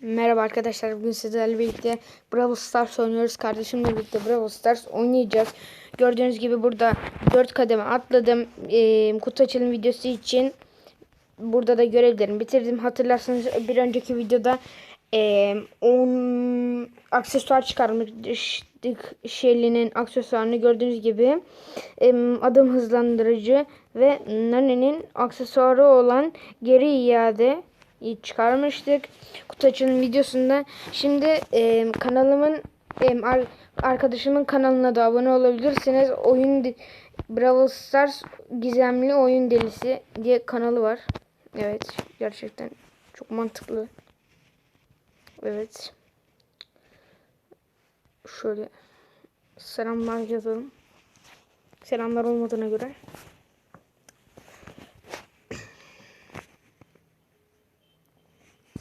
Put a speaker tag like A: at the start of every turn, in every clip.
A: Merhaba arkadaşlar. Bugün sizlerle birlikte Brawl Stars oynuyoruz. Kardeşimle birlikte Brawl Stars oynayacağız. Gördüğünüz gibi burada 4 kademe atladım. Ee, kutu açılım videosu için burada da görevlerimi bitirdim. Hatırlarsanız bir önceki videoda ee, 10 aksesuar çıkarmıştık. Shelly'nin aksesuarını gördüğünüz gibi ee, adım hızlandırıcı ve Nani'nin aksesuarı olan geri iade çıkarmıştık. Kutu açılım videosunda. Şimdi e, kanalımın e, ar- arkadaşımın kanalına da abone olabilirsiniz. Oyun Brawl Stars Gizemli Oyun Delisi diye kanalı var. Evet, gerçekten çok mantıklı. Evet. Şöyle selamlar yazalım. Selamlar olmadığına göre.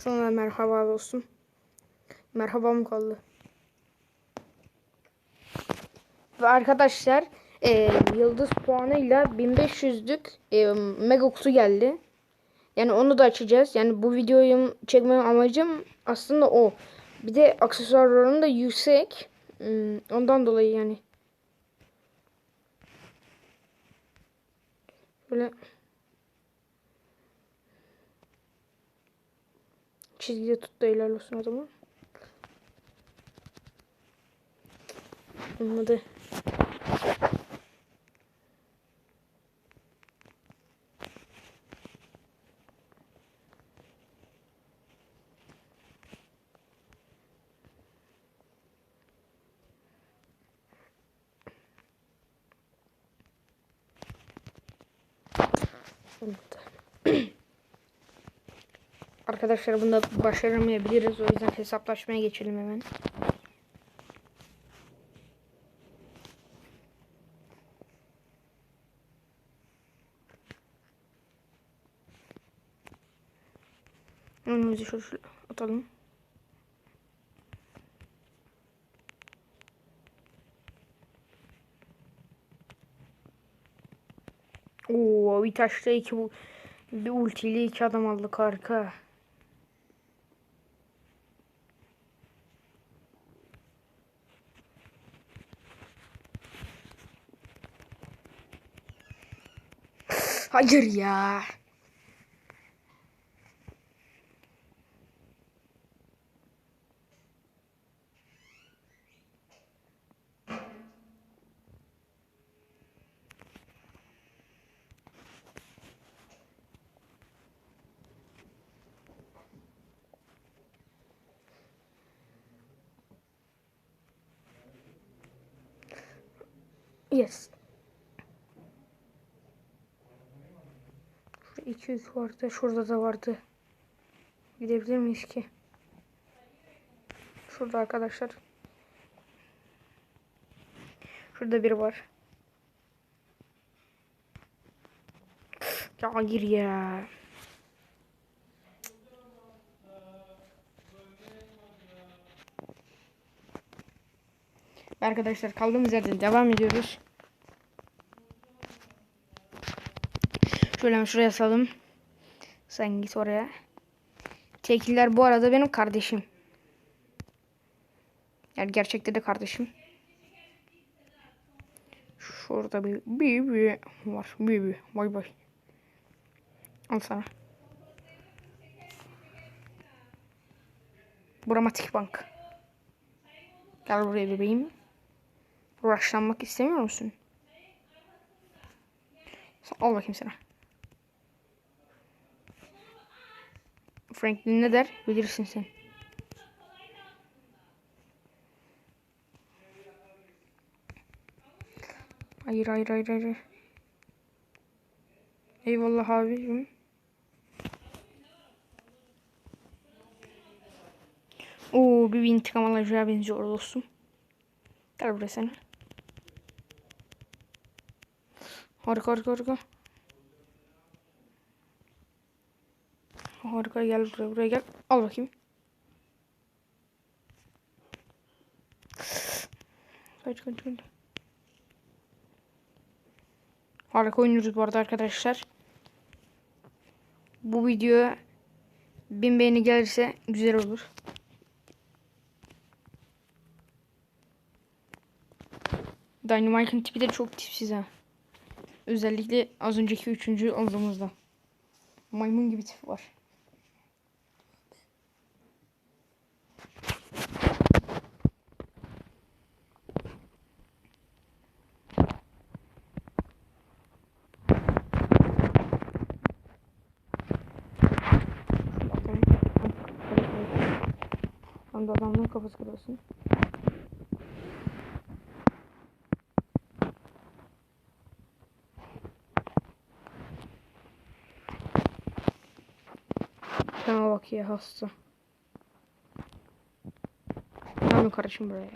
A: Sana merhaba olsun. Merhaba mı kaldı? Ve arkadaşlar e, yıldız puanıyla 1500'lük e, mega kutu geldi. Yani onu da açacağız. Yani bu videoyu çekmem amacım aslında o. Bir de aksesuarlarım da yüksek. Hmm, ondan dolayı yani. Böyle çizgide tuttu helal olsun adamı. Olmadı. Olmadı. Arkadaşlar bunda başaramayabiliriz. O yüzden hesaplaşmaya geçelim hemen. Önümüzü şöyle, atalım. Oo, bir taşla iki bu bir ultiyle iki adam aldık harika. Hayır ya. Yes. Şurada 2 yük vardı. Şurada da vardı. Gidebilir miyiz ki? Şurada arkadaşlar. Şurada biri var. Ya hayır ya. Arkadaşlar kaldığımız yerden devam ediyoruz. Şöyle şuraya salım. Sen git oraya. Tekiller bu arada benim kardeşim. Yani gerçekte de kardeşim. Şurada bir bir var. Bir. Bay bay. Al sana. Buramatik bank. Gel buraya bebeğim. Uğraşlanmak istemiyor musun? Al bakayım sana. Franklin ne der? Bilirsin sen. Hayır hayır hayır hayır. Eyvallah abicim. Oo bir intikam alacağı benziyor dostum. Gel buraya sen. Harika harika harika. Harika gel buraya buraya gel. Al bakayım. Kaç kaç kaç. Harika oynuyoruz bu arada arkadaşlar. Bu videoya bin beğeni gelirse güzel olur. Dynamite'ın tipi de çok tipsiz ha. Özellikle az önceki üçüncü omzumuzda. Maymun gibi tip var. Tam da adamların kafası kırılsın. Şuna bak ya hasta. Tamam kardeşim buraya.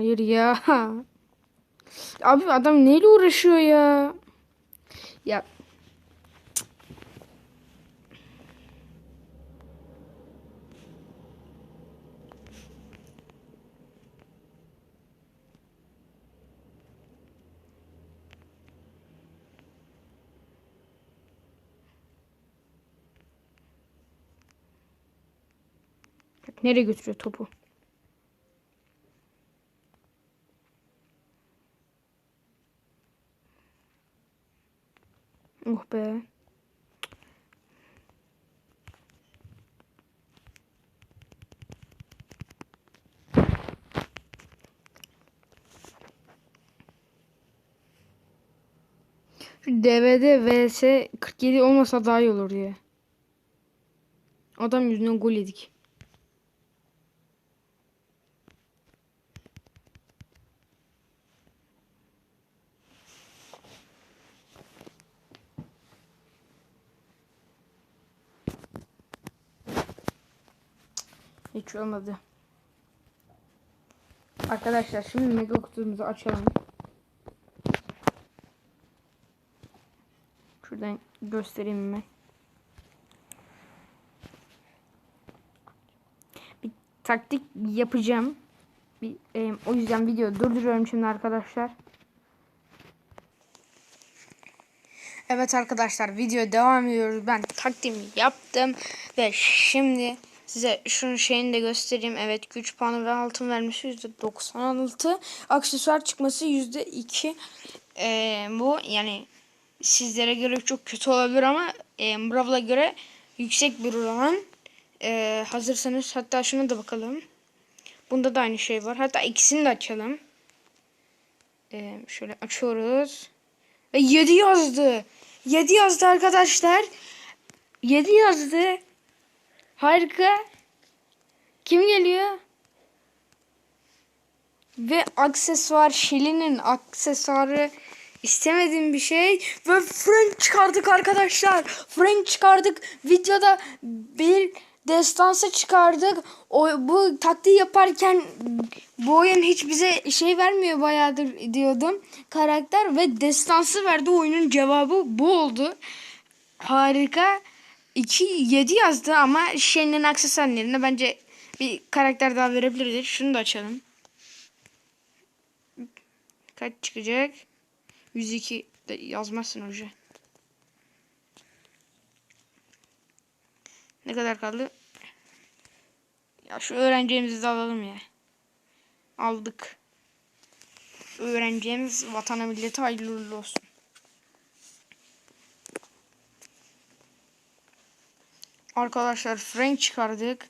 A: Hayır ya. Abi adam neyle uğraşıyor ya? Ya nereye götürüyor topu? Be. Şu DVD vs 47 olmasa daha iyi olur ya. Adam yüzünden gol yedik. Hiç olmadı. Arkadaşlar şimdi mega kutumuzu açalım. Şuradan göstereyim ben. Bir taktik yapacağım. Bir, e, o yüzden video durduruyorum şimdi arkadaşlar. Evet arkadaşlar video devam ediyoruz. Ben taktiğimi yaptım ve şimdi size şunun şeyini de göstereyim. Evet güç puanı ve altın vermesi %96. Aksesuar çıkması %2. Ee, bu yani sizlere göre çok kötü olabilir ama e, Bravl'a göre yüksek bir oran. Ee, hazırsanız hatta şuna da bakalım. Bunda da aynı şey var. Hatta ikisini de açalım. Ee, şöyle açıyoruz. Ve 7 yazdı. 7 yazdı arkadaşlar. 7 yazdı. Harika. Kim geliyor? Ve aksesuar Shelly'nin aksesuarı istemediğim bir şey. Ve Frank çıkardık arkadaşlar. Frank çıkardık. Videoda bir destansı çıkardık. O, bu taktiği yaparken bu oyun hiç bize şey vermiyor bayağıdır diyordum. Karakter ve destansı verdi. Oyunun cevabı bu oldu. Harika. 2 7 yazdı ama Shen'in aksesuarlarına bence bir karakter daha verebilirdi. Şunu da açalım. Kaç çıkacak? 102 de yazmazsın hoca. Ne kadar kaldı? Ya şu öğrencimizi de alalım ya. Aldık. Öğrencimiz vatana millete hayırlı olsun. Arkadaşlar Frank çıkardık.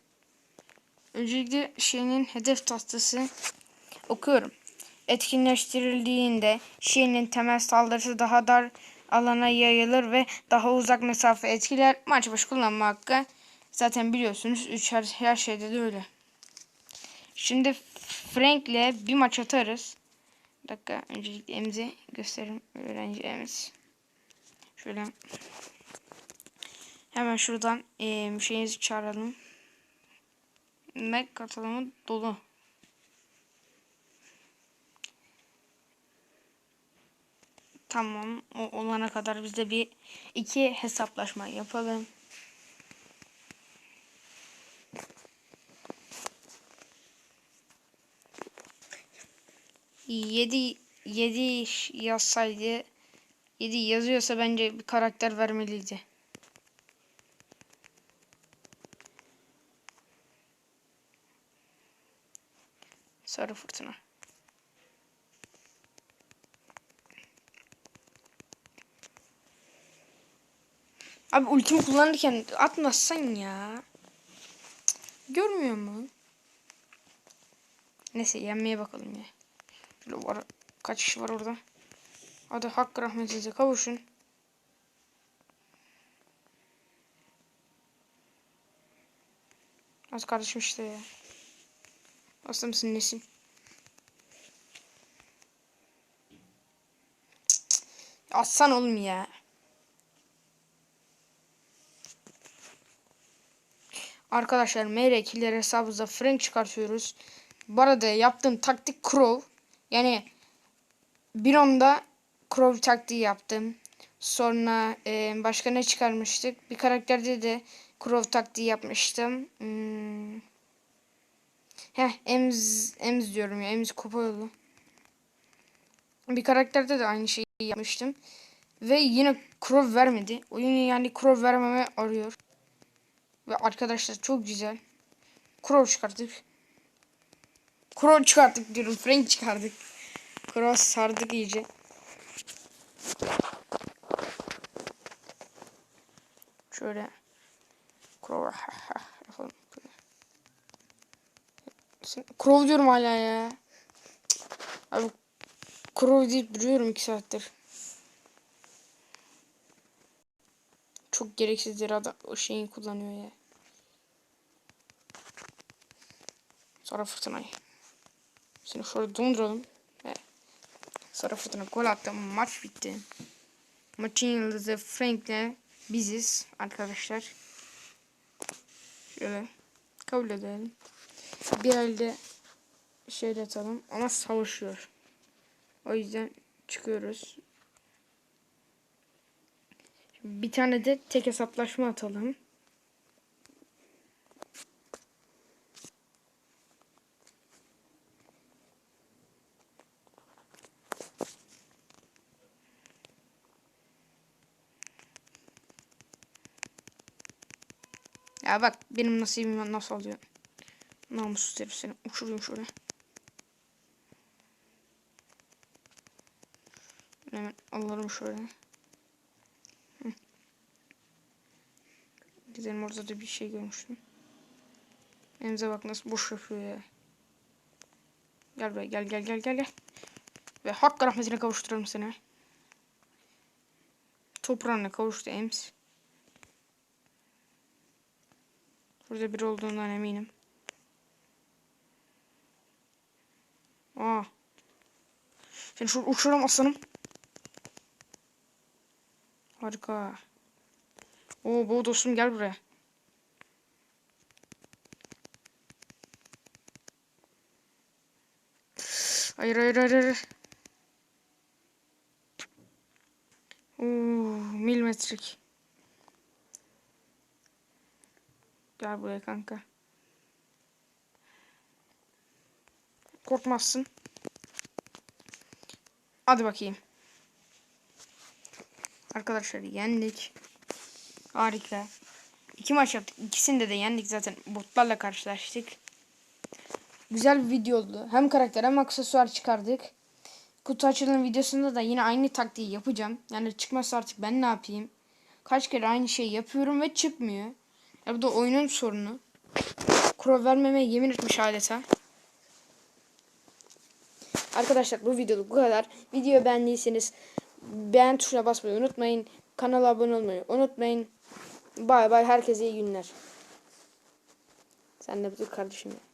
A: Öncelikle şeyinin hedef tahtası okuyorum. Etkinleştirildiğinde şeyinin temel saldırısı daha dar alana yayılır ve daha uzak mesafe etkiler. Maç başı kullanma hakkı. Zaten biliyorsunuz 3 her, her şeyde de öyle. Şimdi Frank'le bir maç atarız. Bir dakika öncelikle emzi gösterin öğrencimiz. Şöyle Hemen şuradan e, şeyinizi çağıralım. Mac katılımı dolu. Tamam. O olana kadar biz de bir iki hesaplaşma yapalım. Yedi yedi yazsaydı yedi yazıyorsa bence bir karakter vermeliydi. Sarı fırtına. Abi ultimi kullanırken atmazsan ya. Görmüyor mu? Neyse yenmeye bakalım ya. Şöyle var, kaç kişi var orada? Hadi hakkı rahmetinize kavuşun. Az kardeşim işte ya. Hasta mısın nesin? Atsan oğlum ya. Arkadaşlar MR killer hesabımıza Frank çıkartıyoruz. Bu arada yaptığım taktik Crow. Yani bir onda Crow taktiği yaptım. Sonra e, başka ne çıkarmıştık? Bir karakterde de Crow taktiği yapmıştım. Hmm. Heh Ems, Ems diyorum ya. Ems kupa yolu. Bir karakterde de aynı şeyi yapmıştım. Ve yine Crow vermedi. Oyun yani Crow vermeme arıyor. Ve arkadaşlar çok güzel. Crow çıkarttık. Crow çıkarttık diyorum. Frank çıkardık. Crow sardık iyice. Şöyle. Crow Crow diyorum hala ya. Abi Crow deyip duruyorum 2 saattir. Çok gereksizdir adam o şeyi kullanıyor ya. Sonra fırtınayı. Seni şöyle donduralım. Ve sonra fırtına gol attı. Maç bitti. Maçın yıldızı Frank'le biziz arkadaşlar. Şöyle kabul edelim. Bir elde şöyle atalım ama savaşıyor. O yüzden çıkıyoruz. Bir tane de tek hesaplaşma atalım. Ya bak benim nasibim nasıl oluyor. Namussuz herif seni uçurayım şöyle. Hemen alırım şöyle. Gidelim orada da bir şey görmüştüm. Emze bak nasıl boş yapıyor ya. Gel buraya gel gel gel gel gel. Ve hakkı rahmetine kavuşturalım seni. Toprağına kavuştu Ems. Burada biri olduğundan eminim. Aa. Seni şurada uçurum aslanım. Harika. Oo bu dostum gel buraya. Hayır hayır hayır hayır. Oo milimetrik. Gel buraya kanka. Korkmazsın. Hadi bakayım. Arkadaşlar yendik. Harika. İki maç yaptık. İkisinde de yendik zaten. Botlarla karşılaştık. Güzel bir video oldu. Hem karakter hem aksesuar çıkardık. Kutu açılım videosunda da yine aynı taktiği yapacağım. Yani çıkmazsa artık ben ne yapayım? Kaç kere aynı şeyi yapıyorum ve çıkmıyor. Ya bu da oyunun sorunu. Kuro vermemeye yemin etmiş adeta. Arkadaşlar bu videoluk bu kadar. Videoyu beğendiyseniz beğen tuşuna basmayı unutmayın. Kanala abone olmayı unutmayın. Bay bay herkese iyi günler. Sen de dur kardeşim ya.